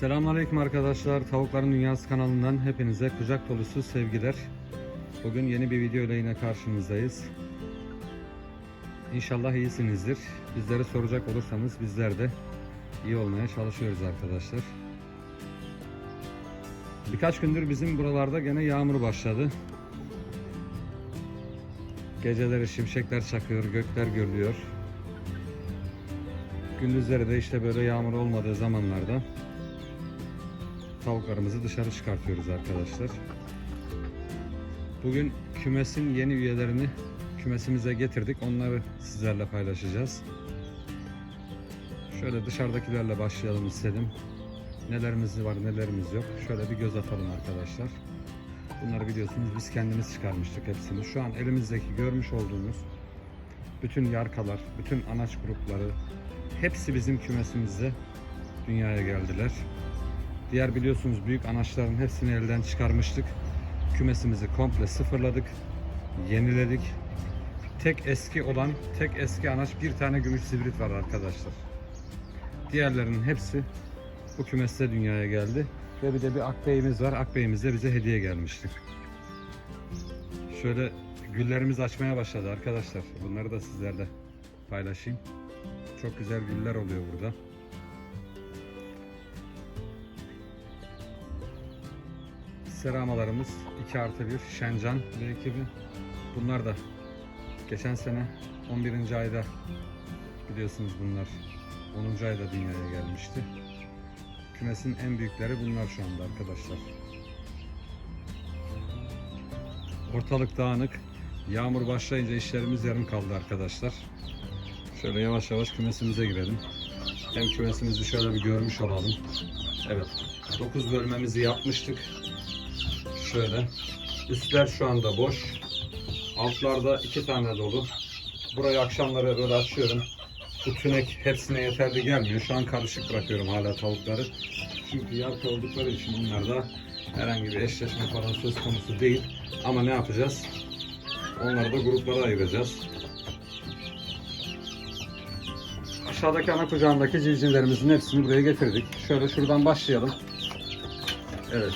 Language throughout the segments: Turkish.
Selamünaleyküm arkadaşlar. Tavukların Dünyası kanalından hepinize kucak dolusu sevgiler. Bugün yeni bir video ile yine karşınızdayız. İnşallah iyisinizdir. Bizlere soracak olursanız bizler de iyi olmaya çalışıyoruz arkadaşlar. Birkaç gündür bizim buralarda gene yağmur başladı. Geceleri şimşekler çakıyor, gökler gürlüyor. Gündüzleri de işte böyle yağmur olmadığı zamanlarda tavuklarımızı dışarı çıkartıyoruz arkadaşlar. Bugün kümesin yeni üyelerini kümesimize getirdik. Onları sizlerle paylaşacağız. Şöyle dışarıdakilerle başlayalım istedim. Nelerimiz var nelerimiz yok. Şöyle bir göz atalım arkadaşlar. Bunları biliyorsunuz biz kendimiz çıkarmıştık hepsini. Şu an elimizdeki görmüş olduğunuz bütün yarkalar, bütün anaç grupları hepsi bizim kümesimizde dünyaya geldiler. Diğer biliyorsunuz büyük anaçların hepsini elden çıkarmıştık. Kümesimizi komple sıfırladık. Yeniledik. Tek eski olan, tek eski anaç bir tane gümüş zibrit var arkadaşlar. Diğerlerinin hepsi bu kümeste dünyaya geldi. Ve bir de bir akbeyimiz var. Akbeyimiz de bize hediye gelmişti. Şöyle güllerimiz açmaya başladı arkadaşlar. Bunları da sizlerle paylaşayım. Çok güzel güller oluyor burada. Seramalarımız 2 artı 1 Şencan ve ekibi. Bunlar da geçen sene 11. ayda biliyorsunuz bunlar 10. ayda dünyaya gelmişti. Kümesin en büyükleri bunlar şu anda arkadaşlar. Ortalık dağınık. Yağmur başlayınca işlerimiz yarım kaldı arkadaşlar. Şöyle yavaş yavaş kümesimize girelim. Hem kümesimizi şöyle bir görmüş olalım. Evet. 9 bölmemizi yapmıştık. Şöyle. Üstler şu anda boş. Altlarda iki tane dolu. Burayı akşamları böyle açıyorum. Bu tünek hepsine yeterli gelmiyor. Şu an karışık bırakıyorum hala tavukları. Çünkü yarka oldukları için bunlarda herhangi bir eşleşme falan söz konusu değil. Ama ne yapacağız? Onları da gruplara ayıracağız. Aşağıdaki ana kucağındaki civcivlerimizin hepsini buraya getirdik. Şöyle şuradan başlayalım. Evet.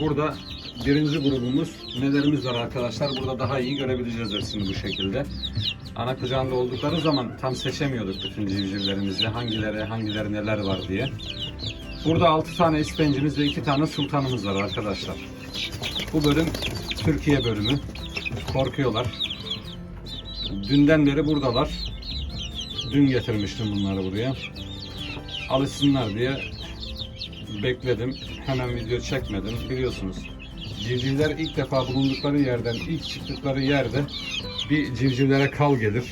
Burada birinci grubumuz nelerimiz var arkadaşlar. Burada daha iyi görebileceğiz hepsini bu şekilde. Ana kucağında oldukları zaman tam seçemiyorduk bütün civcivlerimizi. Hangileri, hangileri neler var diye. Burada 6 tane ispencimiz ve 2 tane sultanımız var arkadaşlar. Bu bölüm Türkiye bölümü. Korkuyorlar. Dünden beri buradalar. Dün getirmiştim bunları buraya. Alışsınlar diye bekledim. Hemen video çekmedim. Biliyorsunuz civcivler ilk defa bulundukları yerden, ilk çıktıkları yerde bir civcivlere kal gelir.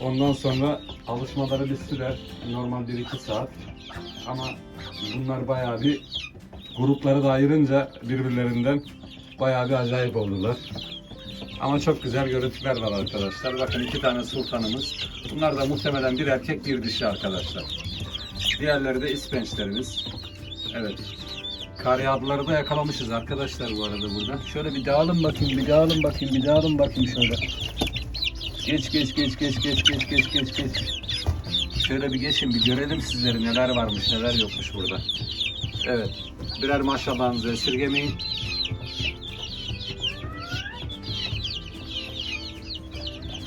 Ondan sonra alışmaları bir sürer. Normal 1-2 saat. Ama bunlar bayağı bir grupları da ayırınca birbirlerinden bayağı bir acayip oldular. Ama çok güzel görüntüler var arkadaşlar. Bakın iki tane sultanımız. Bunlar da muhtemelen bir erkek bir dişi arkadaşlar. Diğerleri de ispençlerimiz. Evet. Kar yağdıları da yakalamışız arkadaşlar bu arada burada. Şöyle bir dağılın bakayım, bir dağılın bakayım, bir dağılın bakayım şöyle. Geç geç geç geç geç geç geç geç geç. Şöyle bir geçin bir görelim sizleri neler varmış neler yokmuş burada. Evet. Birer maşallahınızı esirgemeyin.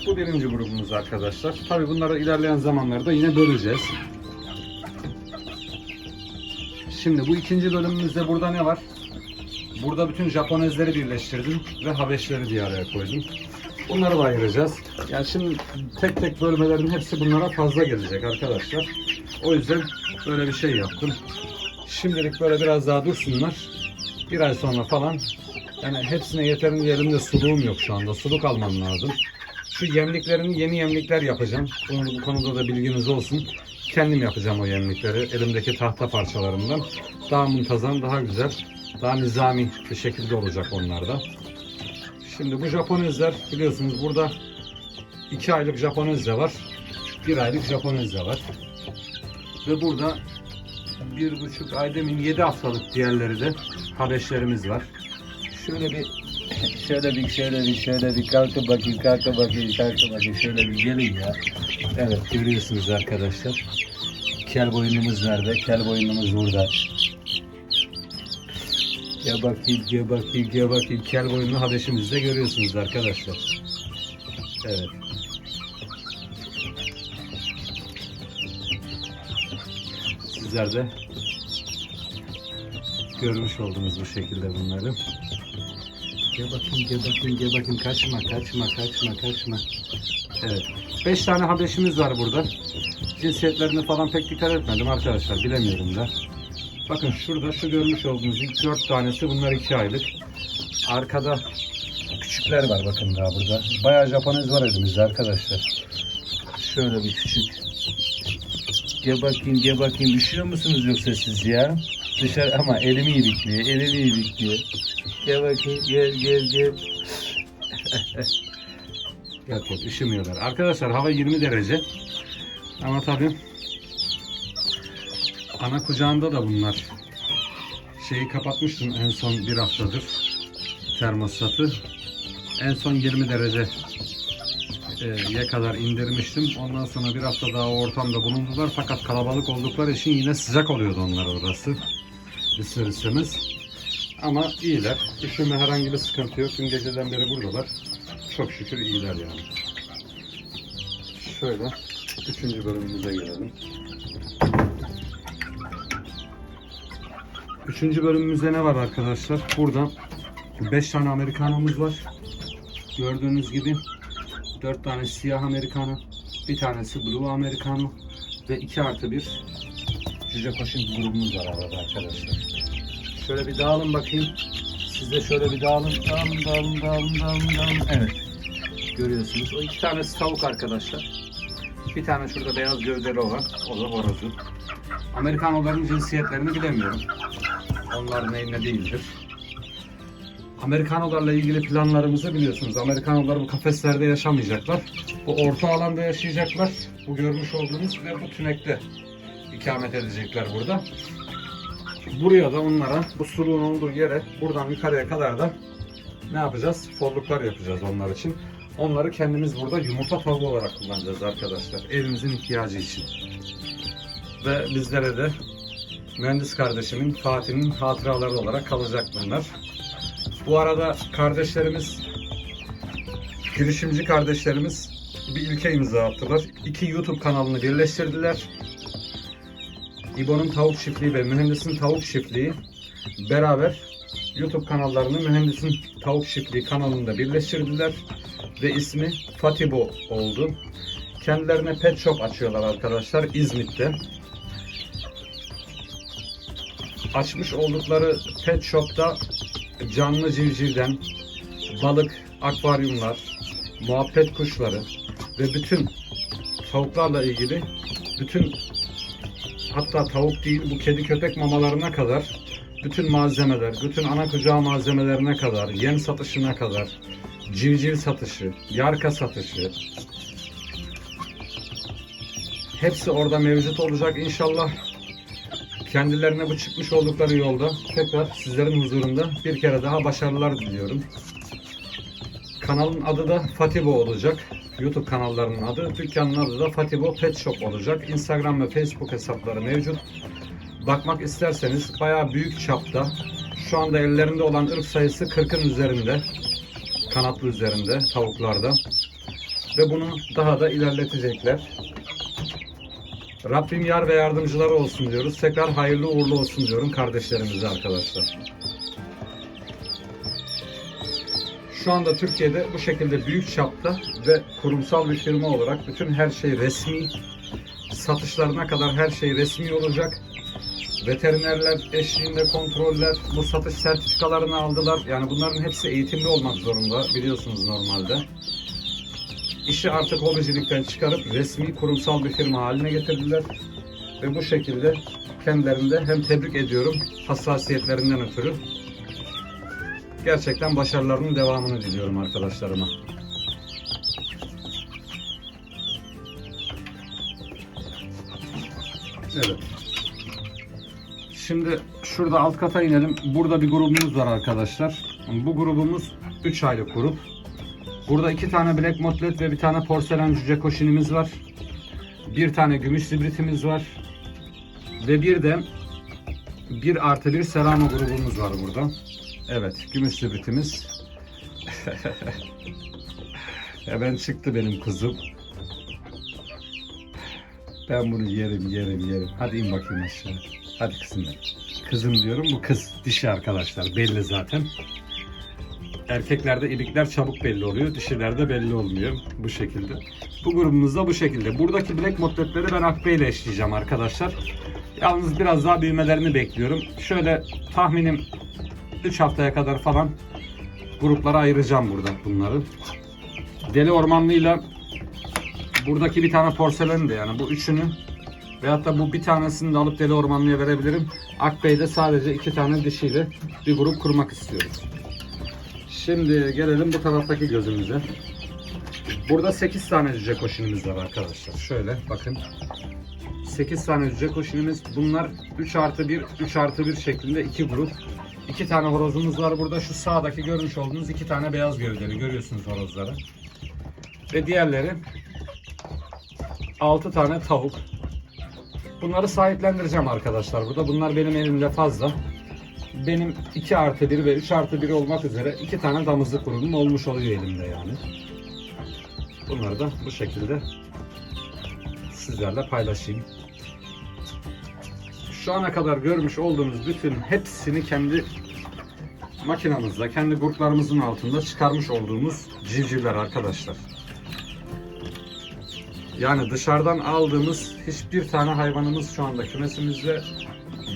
Bu birinci grubumuz arkadaşlar. Tabi bunları ilerleyen zamanlarda yine böleceğiz. Şimdi bu ikinci bölümümüzde burada ne var? Burada bütün Japonezleri birleştirdim ve Habeşleri bir araya koydum. Bunları da ayıracağız. Yani şimdi tek tek bölmelerin hepsi bunlara fazla gelecek arkadaşlar. O yüzden böyle bir şey yaptım. Şimdilik böyle biraz daha dursunlar. Bir ay sonra falan yani hepsine yeterince elimde suluğum yok şu anda. Suluk almam lazım. Şu yemliklerini yeni yemlikler yapacağım. Bunu, bu konuda da bilginiz olsun. Kendim yapacağım o yemlikleri. Elimdeki tahta parçalarından. Daha muntazam, daha güzel, daha nizami bir şekilde olacak onlar da. Şimdi bu Japonezler biliyorsunuz burada 2 aylık Japonez de var. 1 aylık Japonez de var. Ve burada bir buçuk ay demin 7 haftalık diğerleri de Habeşlerimiz var. Şöyle bir şöyle bir şöyle bir şöyle bir kalkın bakayım kalkın bakayım kalkın bakayım şöyle bir gelin ya. Evet görüyorsunuz arkadaşlar. Kel boyunumuz nerede? Kel boyunumuz burada. Gel bakayım, gel bakayım, gel bakayım. Kel boyunlu habeşimizde görüyorsunuz arkadaşlar. Evet. Sizler de görmüş oldunuz bu şekilde bunları. Gel bakayım, gel bakayım, gel bakayım. Kaçma, kaçma, kaçma, kaçma. Evet. 5 tane habeşimiz var burada. Cinsiyetlerine falan pek dikkat etmedim arkadaşlar. Bilemiyorum da. Bakın şurada şu görmüş olduğunuz ilk 4 tanesi bunlar 2 aylık. Arkada küçükler var bakın daha burada. Bayağı Japonez var elimizde arkadaşlar. Şöyle bir küçük. Gel bakayım gel bakayım üşüyor musunuz yoksa siz ya? Dışarı ama elimi ilikliyor, elimi ilikliyor. Gel bakayım gel gel gel. yok yok üşümüyorlar. Arkadaşlar hava 20 derece. Ama tabii ana kucağında da bunlar. Şeyi kapatmıştım en son bir haftadır termostatı. En son 20 derece e, kadar indirmiştim. Ondan sonra bir hafta daha ortamda bulundular. Fakat kalabalık oldukları için yine sıcak oluyordu onlar orası. İster istemez. Ama iyiler. Üşüme herhangi bir sıkıntı yok. Dün geceden beri buradalar. Çok şükür iyiler yani. Şöyle üçüncü bölümümüze gelelim. Üçüncü bölümümüzde ne var arkadaşlar? Burada 5 tane Amerikanomuz var. Gördüğünüz gibi 4 tane siyah Amerikano, bir tanesi Blue Amerikano ve 2 artı bir Cüce Koşun grubumuz var arada arkadaşlar. Şöyle bir dağılın bakayım. Siz de şöyle bir dağılın. Dağılın, dağılın, dağılın, dağılın, dağılın. Evet. Görüyorsunuz. O iki tanesi tavuk arkadaşlar. Bir tane şurada beyaz gövdeli olan. O da horozu. Amerikanoların cinsiyetlerini bilemiyorum. Onlar ne ne değildir. Amerikanolarla ilgili planlarımızı biliyorsunuz. Amerikanolar bu kafeslerde yaşamayacaklar. Bu orta alanda yaşayacaklar. Bu görmüş olduğunuz ve bu tünekte ikamet edecekler burada. Buraya da onlara bu suluğun olduğu yere buradan yukarıya kadar da ne yapacağız? Folluklar yapacağız onlar için. Onları kendimiz burada yumurta tavuğu olarak kullanacağız arkadaşlar. Evimizin ihtiyacı için. Ve bizlere de mühendis kardeşimin, Fatih'in hatıraları olarak kalacak bunlar. Bu arada kardeşlerimiz, girişimci kardeşlerimiz bir ilke imza attılar. İki YouTube kanalını birleştirdiler. İbo'nun tavuk çiftliği ve mühendisin tavuk çiftliği beraber YouTube kanallarını mühendisin tavuk çiftliği kanalında birleştirdiler ve ismi Fatibo oldu. Kendilerine pet shop açıyorlar arkadaşlar İzmit'te. Açmış oldukları pet shop'ta canlı civcivden balık, akvaryumlar, muhabbet kuşları ve bütün tavuklarla ilgili bütün hatta tavuk değil bu kedi köpek mamalarına kadar bütün malzemeler, bütün ana kucağı malzemelerine kadar, yem satışına kadar, civciv satışı, yarka satışı hepsi orada mevcut olacak inşallah. Kendilerine bu çıkmış oldukları yolda tekrar sizlerin huzurunda bir kere daha başarılar diliyorum. Kanalın adı da Fatibo olacak. YouTube kanallarının adı, dükkanın adı da Fatibo Pet Shop olacak. Instagram ve Facebook hesapları mevcut. Bakmak isterseniz bayağı büyük çapta. Şu anda ellerinde olan ırk sayısı 40'ın üzerinde. Kanatlı üzerinde tavuklarda. Ve bunu daha da ilerletecekler. Rabbim yar ve yardımcıları olsun diyoruz. Tekrar hayırlı uğurlu olsun diyorum kardeşlerimize arkadaşlar. Şu anda Türkiye'de bu şekilde büyük çapta ve kurumsal bir firma olarak bütün her şey resmi. Satışlarına kadar her şey resmi olacak. Veterinerler eşliğinde kontroller, bu satış sertifikalarını aldılar. Yani bunların hepsi eğitimli olmak zorunda biliyorsunuz normalde. İşi artık hobicilikten çıkarıp resmi kurumsal bir firma haline getirdiler. Ve bu şekilde kendilerini de hem tebrik ediyorum hassasiyetlerinden ötürü. Gerçekten başarılarının devamını diliyorum arkadaşlarıma. Evet. Şimdi şurada alt kata inelim. Burada bir grubumuz var arkadaşlar. Bu grubumuz 3 aylık grup. Burada iki tane Black Motlet ve bir tane porselen cüce koşinimiz var. Bir tane gümüş zibritimiz var. Ve bir de bir artı bir seramo grubumuz var burada. Evet, gümüş zibritimiz. Hemen çıktı benim kızım. Ben bunu yerim, yerim, yerim. Hadi in bakayım aşağı. Hadi kızım benim. Kızım diyorum, bu kız. Dişi arkadaşlar, belli zaten. Erkeklerde ilikler çabuk belli oluyor, dişilerde belli olmuyor bu şekilde. Bu grubumuzda bu şekilde. Buradaki black motletleri ben Akbey ile eşleyeceğim arkadaşlar. Yalnız biraz daha büyümelerini bekliyorum. Şöyle tahminim 3 haftaya kadar falan gruplara ayıracağım burada bunları. Deli Ormanlı'yla buradaki bir tane porselen de yani bu üçünü veyahut da bu bir tanesini de alıp Deli Ormanlı'ya verebilirim. Akbey'de sadece iki tane dişiyle bir grup kurmak istiyorum. Şimdi gelelim bu taraftaki gözümüze. Burada 8 tane cüce koşinimiz var arkadaşlar. Şöyle bakın. 8 tane cüce koşinimiz. Bunlar 3 artı 1, 3 artı 1 şeklinde iki grup. 2 tane horozumuz var burada. Şu sağdaki görmüş olduğunuz iki tane beyaz gövdeli. Görüyorsunuz horozları. Ve diğerleri 6 tane tavuk. Bunları sahiplendireceğim arkadaşlar burada. Bunlar benim elimde fazla. Benim 2 artı 1 ve 3 artı 1 olmak üzere 2 tane damızlık grubum olmuş oluyor elimde yani. Bunları da bu şekilde sizlerle paylaşayım. Şu ana kadar görmüş olduğunuz bütün hepsini kendi makinamızla, kendi gruplarımızın altında çıkarmış olduğumuz civcivler arkadaşlar. Yani dışarıdan aldığımız hiçbir tane hayvanımız şu anda kümesimizde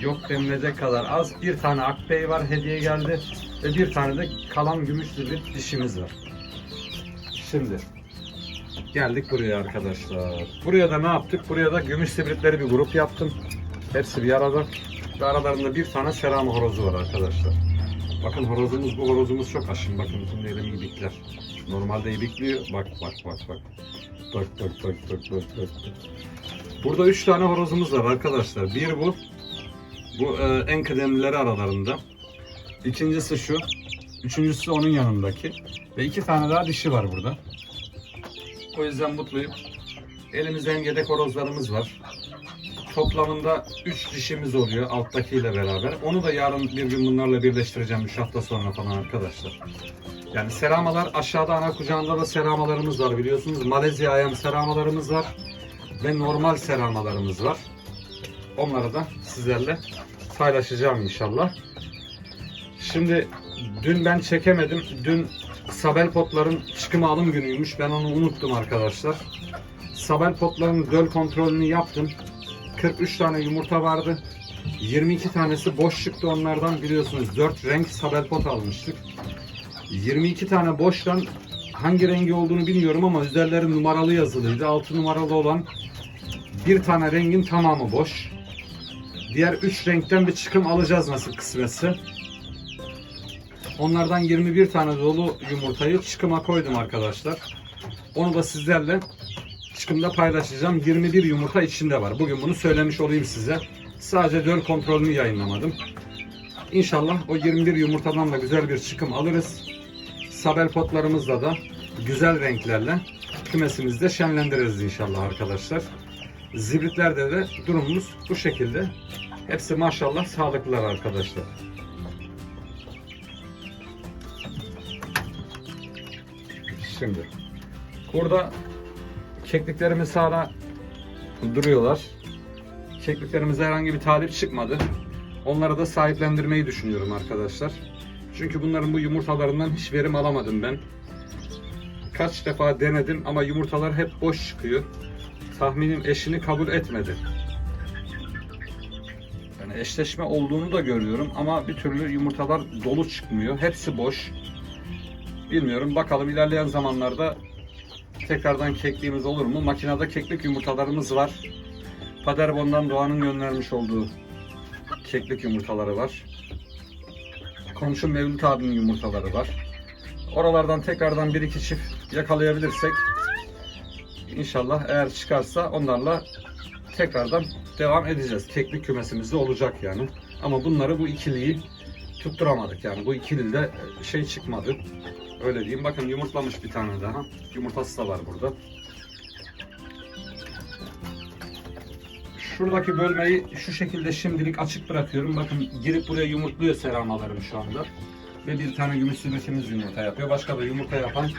yok denilecek kadar az. Bir tane akbey var hediye geldi ve bir tane de kalan gümüşlü bir dişimiz var. Şimdi geldik buraya arkadaşlar. Buraya da ne yaptık? Buraya da gümüş sibritleri bir grup yaptım. Hepsi bir arada. Ve aralarında bir tane seram horozu var arkadaşlar. Bakın horozumuz bu horozumuz çok aşın. Bakın bütün elim ibikler. Normalde ibikliyor. Bak bak bak bak. Bak bak bak bak bak bak. Burada üç tane horozumuz var arkadaşlar. Bir bu. Bu e, en kıdemlileri aralarında. İkincisi şu. Üçüncüsü onun yanındaki. Ve iki tane daha dişi var burada. O yüzden mutluyum. Elimizde hem yedek horozlarımız var. Toplamında 3 dişimiz oluyor alttakiyle beraber. Onu da yarın bir gün bunlarla birleştireceğim 3 hafta sonra falan arkadaşlar. Yani seramalar aşağıda ana kucağında da seramalarımız var biliyorsunuz. Malezya ayam seramalarımız var. Ve normal seramalarımız var. Onları da sizlerle paylaşacağım inşallah. Şimdi dün ben çekemedim. Dün Sabel potların çıkım alım günüymüş. Ben onu unuttum arkadaşlar. Sabel potların döl kontrolünü yaptım. 43 tane yumurta vardı. 22 tanesi boş çıktı onlardan biliyorsunuz 4 renk sabel pot almıştık. 22 tane boştan hangi rengi olduğunu bilmiyorum ama üzerleri numaralı yazılıydı. 6 numaralı olan bir tane rengin tamamı boş. Diğer 3 renkten bir çıkım alacağız nasıl kısmetse. Onlardan 21 tane dolu yumurtayı çıkıma koydum arkadaşlar. Onu da sizlerle çıkımda paylaşacağım. 21 yumurta içinde var. Bugün bunu söylemiş olayım size. Sadece döl kontrolünü yayınlamadım. İnşallah o 21 yumurtadan da güzel bir çıkım alırız. Sabel potlarımızla da güzel renklerle kümesimizde şenlendiririz inşallah arkadaşlar. Zibritlerde de durumumuz bu şekilde. Hepsi maşallah sağlıklılar arkadaşlar. Şimdi burada kekliklerimiz hala duruyorlar. Kekliklerimize herhangi bir talip çıkmadı. Onları da sahiplendirmeyi düşünüyorum arkadaşlar. Çünkü bunların bu yumurtalarından hiç verim alamadım ben. Kaç defa denedim ama yumurtalar hep boş çıkıyor. Tahminim eşini kabul etmedi. Yani eşleşme olduğunu da görüyorum ama bir türlü yumurtalar dolu çıkmıyor. Hepsi boş. Bilmiyorum bakalım ilerleyen zamanlarda tekrardan kekliğimiz olur mu? Makinede keklik yumurtalarımız var. Paderbon'dan Doğan'ın göndermiş olduğu keklik yumurtaları var. Komşu Mevlüt abinin yumurtaları var. Oralardan tekrardan bir iki çift yakalayabilirsek inşallah eğer çıkarsa onlarla tekrardan devam edeceğiz. Keklik kümesimizde olacak yani. Ama bunları bu ikiliyi tutturamadık yani. Bu ikilide şey çıkmadı. Öyle diyeyim. Bakın yumurtlamış bir tane daha. Yumurtası da var burada. Şuradaki bölmeyi şu şekilde şimdilik açık bırakıyorum. Bakın girip buraya yumurtluyor seramalarım şu anda. Ve bir tane gümüş yumurta yapıyor. Başka da yumurta yapan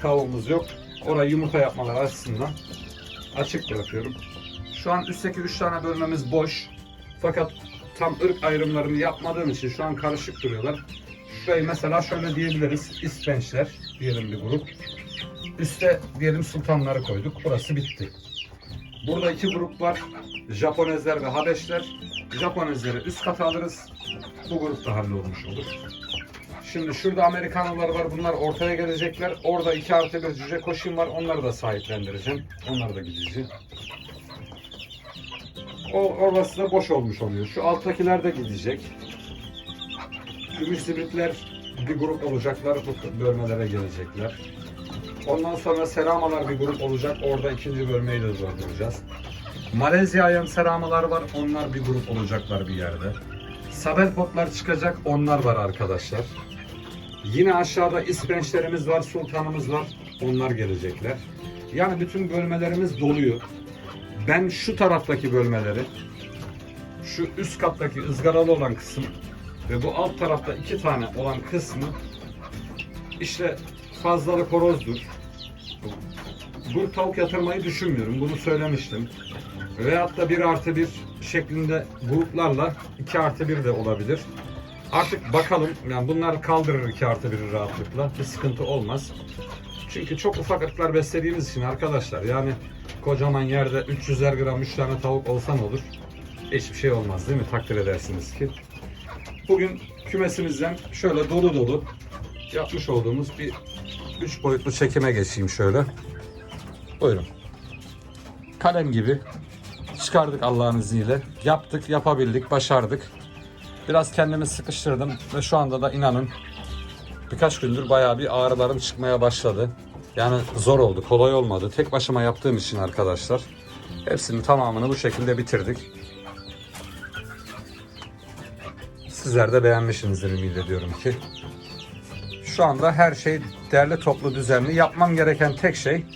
tavuğumuz yok. Orayı yumurta yapmaları açısından açık bırakıyorum. Şu an üstteki 3 tane bölmemiz boş. Fakat tam ırk ayrımlarını yapmadığım için şu an karışık duruyorlar. Şurayı mesela şöyle diyebiliriz. İspençler diyelim bir grup. Üste diyelim sultanları koyduk. Burası bitti. Burada iki grup var. Japonezler ve Habeşler. Japonezleri üst kata alırız. Bu grup da hallolmuş olur. Şimdi şurada Amerikanlılar var. Bunlar ortaya gelecekler. Orada iki artı bir cüce koşun var. Onları da sahiplendireceğim. Onlar da gidecek. O orası da boş olmuş oluyor. Şu alttakiler de gidecek. Gümüş zibritler bir grup olacaklar. Bu bölmelere gelecekler. Ondan sonra seramalar bir grup olacak. Orada ikinci bölmeyi de dolduracağız. Malezya seramalar var. Onlar bir grup olacaklar bir yerde. Sabel potlar çıkacak. Onlar var arkadaşlar. Yine aşağıda ispençlerimiz var, sultanımız var. Onlar gelecekler. Yani bütün bölmelerimiz doluyor. Ben şu taraftaki bölmeleri, şu üst kattaki ızgaralı olan kısım ve bu alt tarafta iki tane olan kısmı işte fazlalık horozdur. Bu tavuk yatırmayı düşünmüyorum. Bunu söylemiştim. Veyahut da 1 artı 1 şeklinde gruplarla 2 artı 1 de olabilir. Artık bakalım. Yani bunlar kaldırır 2 artı 1'i rahatlıkla. Bir sıkıntı olmaz. Çünkü çok ufak ırklar beslediğimiz için arkadaşlar yani kocaman yerde 300'er gram 3 tane tavuk olsa ne olur? Hiçbir şey olmaz değil mi? Takdir edersiniz ki. Bugün kümesimizden şöyle dolu dolu yapmış olduğumuz bir 3 boyutlu çekime geçeyim şöyle. Buyurun. Kalem gibi çıkardık Allah'ın izniyle. Yaptık, yapabildik, başardık. Biraz kendimi sıkıştırdım ve şu anda da inanın birkaç gündür bayağı bir ağrılarım çıkmaya başladı. Yani zor oldu, kolay olmadı. Tek başıma yaptığım için arkadaşlar. Hepsinin tamamını bu şekilde bitirdik. Sizler de beğenmişsinizdir ümit ediyorum ki. Şu anda her şey derli toplu düzenli. Yapmam gereken tek şey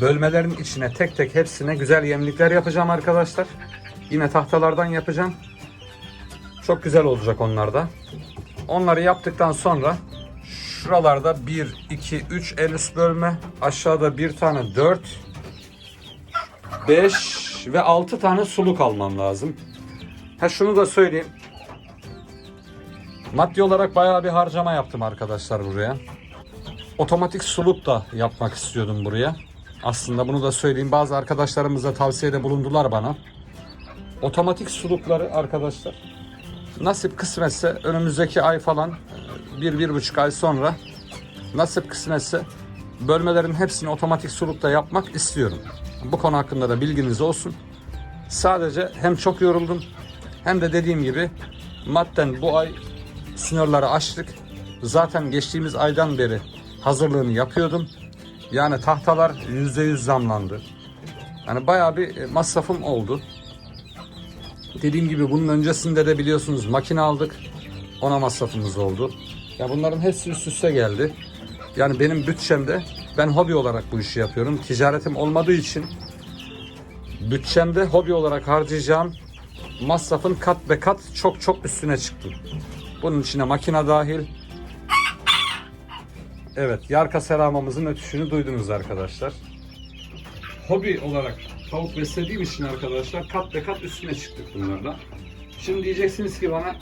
bölmelerin içine tek tek hepsine güzel yemlikler yapacağım arkadaşlar. Yine tahtalardan yapacağım. Çok güzel olacak onlar da. Onları yaptıktan sonra şuralarda 1, 2, 3 en üst bölme. Aşağıda bir tane 4, 5 ve 6 tane suluk almam lazım. Ha şunu da söyleyeyim. Maddi olarak bayağı bir harcama yaptım arkadaşlar buraya. Otomatik suluk da yapmak istiyordum buraya. Aslında bunu da söyleyeyim. Bazı arkadaşlarımız da tavsiyede bulundular bana. Otomatik sulukları arkadaşlar nasip kısmetse önümüzdeki ay falan bir, bir buçuk ay sonra nasip kısmetse bölmelerin hepsini otomatik sulukta yapmak istiyorum. Bu konu hakkında da bilginiz olsun. Sadece hem çok yoruldum hem de dediğim gibi madden bu ay sınırları aştık. Zaten geçtiğimiz aydan beri hazırlığını yapıyordum. Yani tahtalar %100 zamlandı. Yani bayağı bir masrafım oldu. Dediğim gibi bunun öncesinde de biliyorsunuz makine aldık. Ona masrafımız oldu. Ya bunların hepsi üst üste geldi. Yani benim bütçemde ben hobi olarak bu işi yapıyorum. Ticaretim olmadığı için bütçemde hobi olarak harcayacağım masrafın kat be kat çok çok üstüne çıktı. Bunun içine makine dahil. Evet, yarka seramamızın ötüşünü duydunuz arkadaşlar. Hobi olarak tavuk beslediğim için arkadaşlar kat be kat üstüne çıktık bunlarla. Şimdi diyeceksiniz ki bana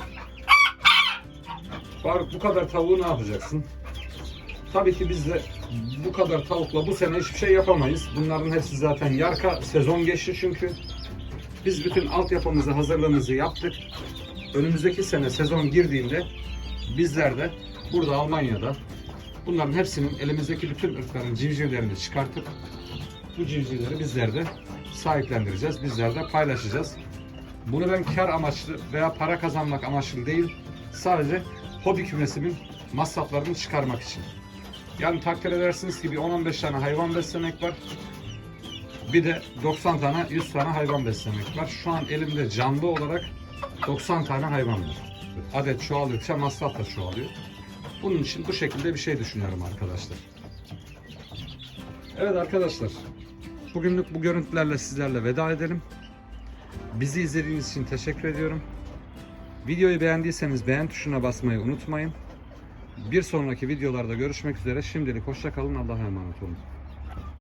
Faruk bu kadar tavuğu ne yapacaksın? Tabii ki biz de bu kadar tavukla bu sene hiçbir şey yapamayız. Bunların hepsi zaten yarka sezon geçti çünkü. Biz bütün altyapımızı, hazırlığımızı yaptık. Önümüzdeki sene sezon girdiğinde bizler de burada Almanya'da bunların hepsinin elimizdeki bütün ırkların civcivlerini çıkartıp bu civcivleri bizler de sahiplendireceğiz. Bizler de paylaşacağız. Bunu ben kar amaçlı veya para kazanmak amaçlı değil, sadece hobi kümesimin masraflarını çıkarmak için. Yani takdir edersiniz ki bir 10-15 tane hayvan beslemek var. Bir de 90 tane, 100 tane hayvan beslemek var. Şu an elimde canlı olarak 90 tane hayvan var. Adet çoğaldıkça masraf da çoğalıyor. Bunun için bu şekilde bir şey düşünüyorum arkadaşlar. Evet arkadaşlar. Bugünlük bu görüntülerle sizlerle veda edelim. Bizi izlediğiniz için teşekkür ediyorum. Videoyu beğendiyseniz beğen tuşuna basmayı unutmayın. Bir sonraki videolarda görüşmek üzere. Şimdilik hoşça kalın. Allah'a emanet olun.